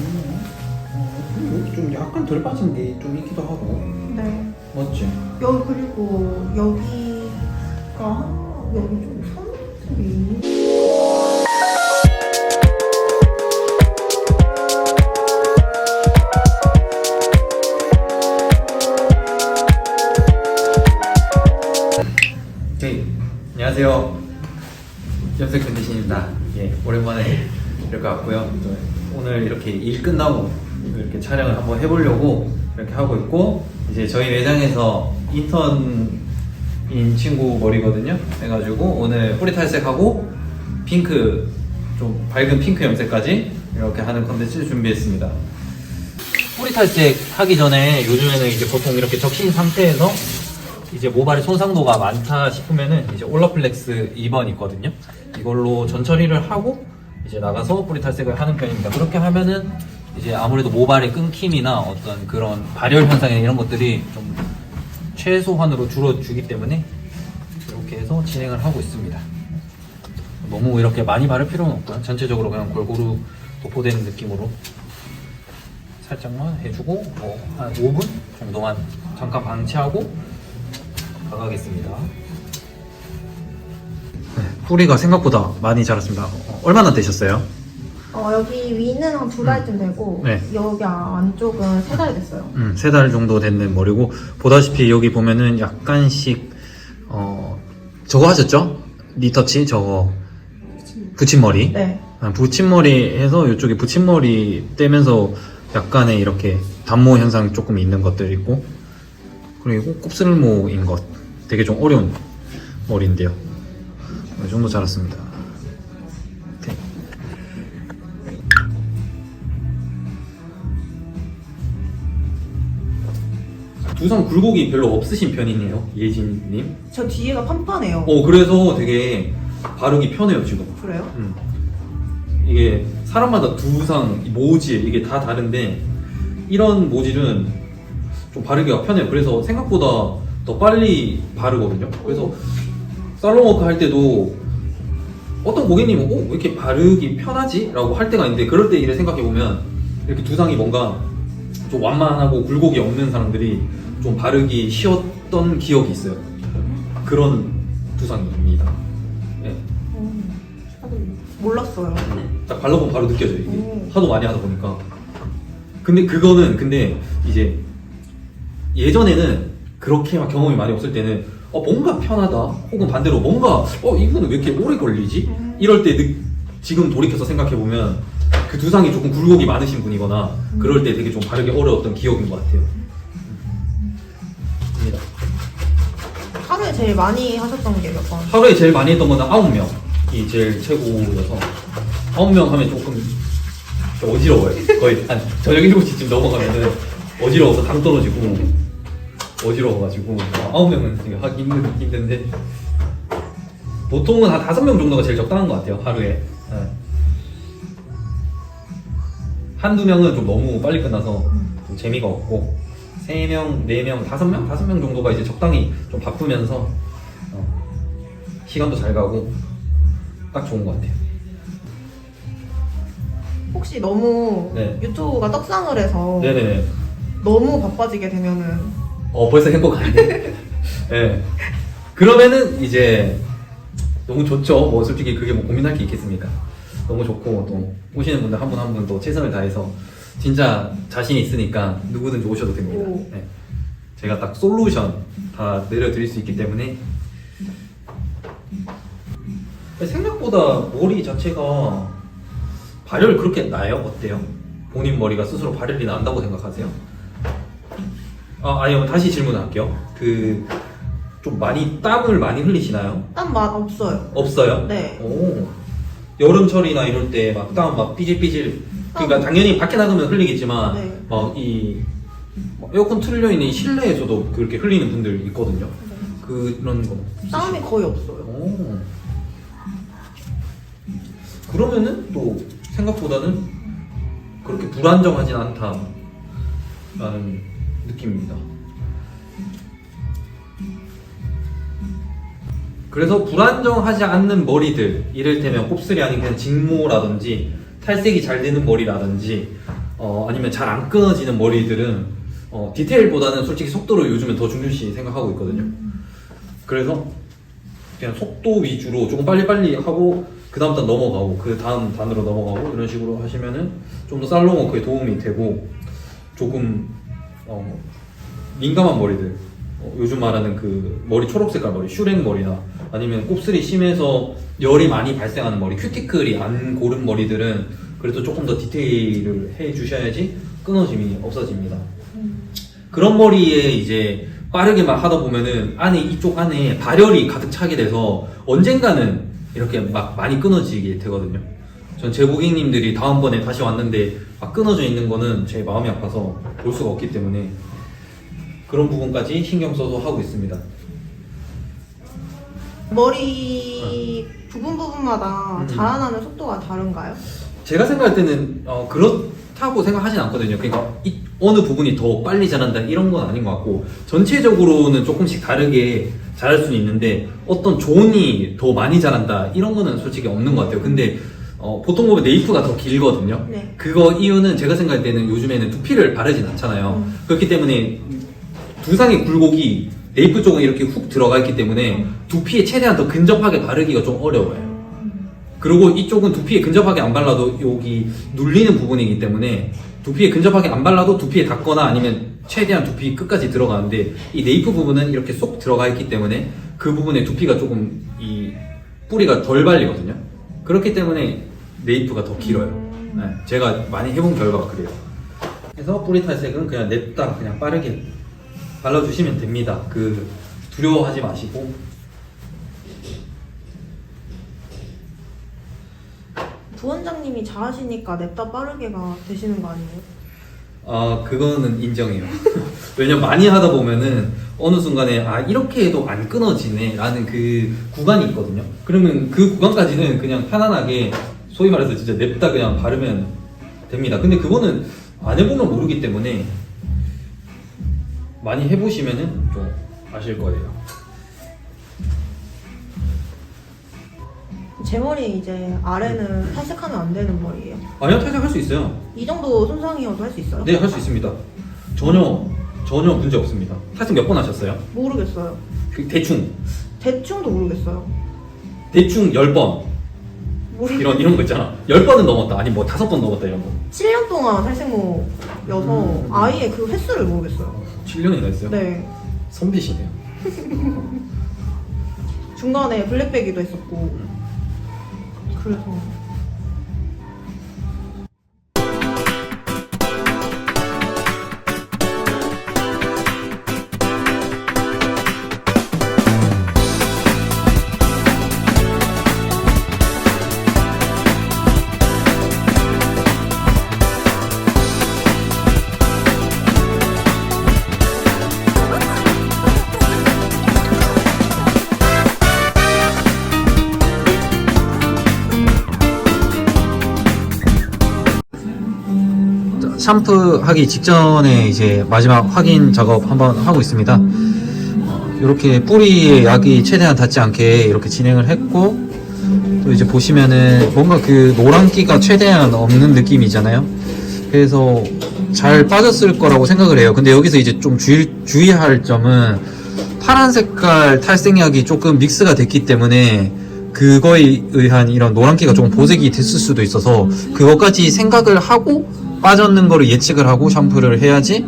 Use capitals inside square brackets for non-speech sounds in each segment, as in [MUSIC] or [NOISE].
어, 여기 좀 약간 덜 빠진 게 좀 있기도 하고 네. 맞지? 여기 그리고 여기가 여기 좀 있는. 네, 안녕하세요. 염색 컨디션입니다. 예, 오랜만에 [LAUGHS] 이렇게 왔고요. 또 오늘 이렇게 일 끝나고 이렇게 촬영을 한번 해보려고 이렇게 하고 있고 이제 저희 매장에서 인턴인 친구 머리거든요. 해가지고 오늘 뿌리 탈색하고 핑크 좀 밝은 핑크 염색까지 이렇게 하는 컨텐츠 준비했습니다. 뿌리 탈색 하기 전에 요즘에는 이제 보통 이렇게 적신 상태에서 이제 모발에 손상도가 많다 싶으면은 이제 올라플렉스 2번 있거든요. 이걸로 전 처리를 하고 이제 나가서 뿌리 탈색을 하는 편입니다. 그렇게 하면은 이제 아무래도 모발의 끊김이나 어떤 그런 발열 현상이나 이런 것들이 좀 최소한으로 줄어주기 때문에 이렇게 해서 진행을 하고 있습니다. 너무 이렇게 많이 바를 필요는 없고요. 전체적으로 그냥 골고루 도포되는 느낌으로 살짝만 해주고 뭐 한 5분 정도만 잠깐 방치하고 나가겠습니다. 네, 뿌리가 생각보다 많이 자랐습니다. 어, 얼마나 되셨어요? 어 여기 위는 한 두 달쯤 되고 네. 여기 안쪽은 세 달 됐어요. 음, 세 달 정도 됐는 머리고 보다시피 여기 보면은 약간씩 어 저거 하셨죠? 리터치 저거 붙임머리. 네. 아, 붙임머리 해서 이쪽에 붙임머리 떼면서 약간의 이렇게 단모 현상 조금 있는 것들 있고 그리고 곱슬모인 것 되게 좀 어려운 머리인데요 이 정도 자랐습니다 오케이. 두상 굴곡이 별로 없으신 편이네요 예진님 저 뒤에가 판판해요. 어 그래서 되게 바르기 편해요 지금 그래요? 음. 이게 사람마다 두상 이 모질 이게 다 다른데 이런 모질은 좀 바르기가 편해요. 그래서 생각보다 더 빨리 바르거든요. 그래서 살롱 워크 할 때도 어떤 고객님은 어, 왜 이렇게 바르기 편하지? 라고 할 때가 있는데 그럴 때 이래 생각해 보면 이렇게 두상이 뭔가 좀 완만하고 굴곡이 없는 사람들이 좀 바르기 쉬웠던 기억이 있어요. 그런 두상입니다. 네. 음, 몰랐어요. 딱 발라보면 바로 느껴져요 이게 음. 하도 많이 하다 보니까 근데 그거는 근데 이제 예전에는 그렇게 막 경험이 많이 없을 때는 어 뭔가 편하다 혹은 반대로 뭔가 어 이분은 왜 이렇게 오래 걸리지 음. 이럴 때 느- 지금 돌이켜서 생각해 보면 그 두상이 조금 굴곡이 많으신 분이거나 그럴 때 되게 좀 바르기 어려웠던 기억인 것 같아요. 입니다. 하루에 제일 많이 하셨던 게 몇 번? 하루에 제일 많이 했던 거는 아홉 명이 제일 최고여서 아홉 명 하면 조금 좀 어지러워요. 거의 한 저녁 7시쯤 넘어가면은 어지러워서 당 떨어지고 어지러워가지고 아홉 명은 되게 하기 힘든, 힘든데 보통은 한 다섯 명 정도가 제일 적당한 것 같아요 하루에 네. 한두 명은 좀 너무 빨리 끝나서 좀 재미가 없고 세 명, 네 명, 다섯 명, 다섯 명 정도가 이제 적당히 좀 바쁘면서 어, 시간도 잘 가고 딱 좋은 것 같아요. 혹시 너무 네. 유튜브가 떡상을 해서 네네네. 너무 바빠지게 되면은 어 벌써 행복하네. 네. [LAUGHS] 그러면은 이제 너무 좋죠. 뭐 솔직히 그게 뭐 고민할 게 있겠습니까? 너무 좋고 또 오시는 분들 한 분 한 분 또 최선을 다해서 진짜 자신 있으니까 누구든지 오셔도 됩니다. 오. 네. 제가 딱 솔루션 다 내려드릴 수 있기 때문에 생각보다 머리 자체가 발열 그렇게 나요? 어때요? 본인 머리가 스스로 발열이 난다고 생각하세요? 아, 아니요. 다시 질문할게요. 그, 좀 많이 땀을 많이 흘리시나요? 땀맛 없어요. 없어요? 네. 오. 여름철이나 이럴 때 막 땀 막 삐질삐질. 그러니까 당연히 밖에 나가면 흘리겠지만, 네. 막 이, 막 에어컨 틀려 있는 이 실내에서도 그렇게 흘리는 분들 있거든요. 그런 거. 땀이 거의 없어요. 오. 그러면은 또 생각보다는 그렇게 불안정하진 않다라는 느낌입니다. 그래서 불안정하지 않는 머리들, 이를테면 곱슬이 아닌 그냥 직모라든지 탈색이 잘 되는 머리라든지 어, 아니면 잘 안 끊어지는 머리들은 어, 디테일보다는 솔직히 속도를 요즘엔 더 중요시 생각하고 있거든요. 그래서 그냥 속도 위주로 조금 빨리빨리 하고 그 다음 단 넘어가고 그 다음 단으로 넘어가고 이런 식으로 하시면은 좀 더 살롱워크에 도움이 되고 조금 어, 민감한 머리들 어, 요즘 말하는 그 머리 초록 색깔 머리 슈렉 머리나 아니면 곱슬이 심해서 열이 많이 발생하는 머리 큐티클이 안 고른 머리들은 그래도 조금 더 디테일을 해 주셔야지 끊어짐이 없어집니다. 그런 머리에 이제 빠르게 막 하다 보면은 안에 이쪽 안에 발열이 가득 차게 돼서 언젠가는 이렇게 막 많이 끊어지게 되거든요. 전 제 고객님들이 다음번에 다시 왔는데 막 끊어져 있는 거는 제 마음이 아파서 볼 수가 없기 때문에 그런 부분까지 신경 써서 하고 있습니다. 머리 부분 부분마다 음. 자라나는 속도가 다른가요? 제가 생각할 때는 어, 그렇다고 생각하진 않거든요. 그러니까 이, 어느 부분이 더 빨리 자란다 이런 건 아닌 것 같고 전체적으로는 조금씩 다르게 자랄 수는 있는데 어떤 존이 더 많이 자란다 이런 거는 솔직히 없는 것 같아요. 근데 어, 보통 보면 네이프가 더 길거든요. 네. 그거 이유는 제가 생각할 때는 요즘에는 두피를 바르진 않잖아요. 음. 그렇기 때문에 두상의 굴곡이 네이프 쪽은 이렇게 훅 들어가 있기 때문에 두피에 최대한 더 근접하게 바르기가 좀 어려워요. 그리고 이쪽은 두피에 근접하게 안 발라도 여기 눌리는 부분이기 때문에 두피에 근접하게 안 발라도 두피에 닿거나 아니면 최대한 두피 끝까지 들어가는데 이 네이프 부분은 이렇게 쏙 들어가 있기 때문에 그 부분에 두피가 조금 이 뿌리가 덜 발리거든요. 그렇기 때문에 네이프가 더 길어요. 네, 제가 많이 해본 결과가 그래요. 그래서 뿌리 탈색은 그냥 냅다 그냥 빠르게 발라주시면 됩니다. 그 두려워하지 마시고 부원장님이 잘하시니까 냅다 빠르게가 되시는 거 아니에요? 아 그거는 인정해요. [LAUGHS] 왜냐면 많이 하다 보면은 어느 순간에 아 이렇게 해도 안 끊어지네라는 그 구간이 있거든요. 그러면 그 구간까지는 그냥 편안하게 소위 말해서 진짜 냅다 그냥 바르면 됩니다. 근데 그거는 안 해보면 모르기 때문에 많이 해보시면은 좀 아실 거예요. 제 머리 이제 아래는 탈색하면 안 되는 머리예요. 아니요 탈색할 수 있어요. 이 정도 손상이어도 할 수 있어요? 네 할 수 있습니다. 전혀 전혀 문제 없습니다. 탈색 몇 번 하셨어요? 모르겠어요. 그 대충 대충도 모르겠어요. 대충 10번 모르... 이런 이런 거 있잖아. 10번은 넘었다. 아니 뭐 다섯 번 넘었다 이런 거. 7년 동안 탈색모여서 음. 아예 그 횟수를 모르겠어요. 7년이나 했어요? 네. 선비시네요. [LAUGHS] 중간에 블랙백이도 했었고. 그래서. 샴푸 하기 직전에 이제 마지막 확인 작업 한번 하고 있습니다. 이렇게 뿌리에 약이 최대한 닿지 않게 이렇게 진행을 했고 또 이제 보시면은 뭔가 그 노란기가 최대한 없는 느낌이잖아요. 그래서 잘 빠졌을 거라고 생각을 해요. 근데 여기서 이제 좀 주의, 주의할 점은 파란 색깔 탈색약이 조금 믹스가 됐기 때문에 그거에 의한 이런 노란기가 조금 보색이 됐을 수도 있어서 그것까지 생각을 하고 빠졌는 거를 예측을 하고 샴푸를 해야지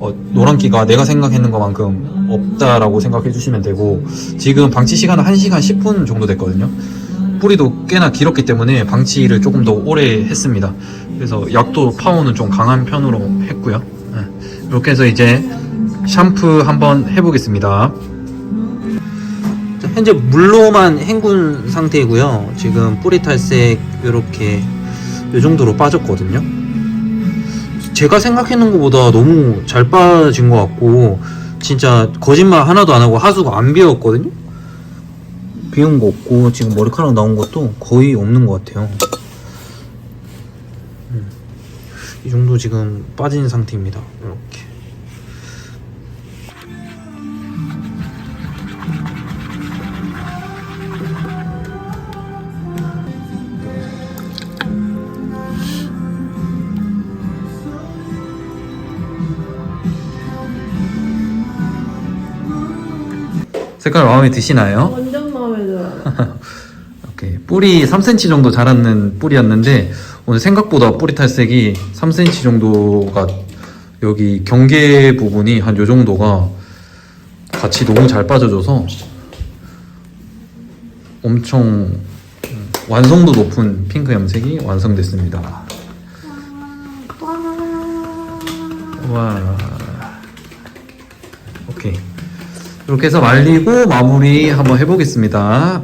어, 노란기가 내가 생각했는 것만큼 없다라고 생각해 주시면 되고 지금 방치 시간은 1시간 10분 정도 됐거든요. 뿌리도 꽤나 길었기 때문에 방치를 조금 더 오래 했습니다. 그래서 약도 파워는 좀 강한 편으로 했고요. 네. 이렇게 해서 이제 샴푸 한번 해보겠습니다. 자, 현재 물로만 헹군 상태이고요. 지금 뿌리 탈색 이렇게 이 정도로 빠졌거든요 제가 생각했는 것보다 너무 잘 빠진 것 같고 진짜 거짓말 하나도 안 하고 하수가 안 비었거든요? 비운 거 없고 지금 머리카락 나온 것도 거의 없는 것 같아요. 음. 이 정도 지금 빠진 상태입니다 색깔 마음에 드시나요? 완전 마음에 들어요. [LAUGHS] 오케이. 뿌리 3cm 정도 자랐는 뿌리였는데 오늘 생각보다 뿌리 탈색이 3cm 정도가 여기 경계 부분이 한 요 정도가 같이 너무 잘 빠져줘서 엄청 음, 완성도 높은 핑크 염색이 완성됐습니다. 와. 오케이. 이렇게 해서 말리고 마무리 한번 해보겠습니다.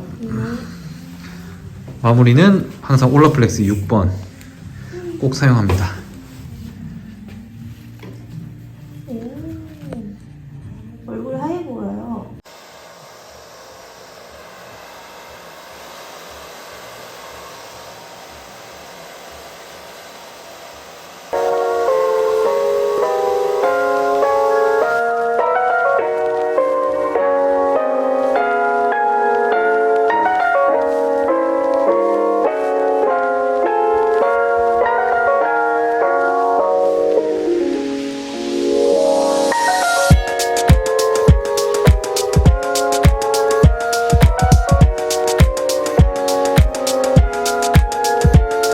마무리는 항상 올라플렉스 6번 꼭 사용합니다.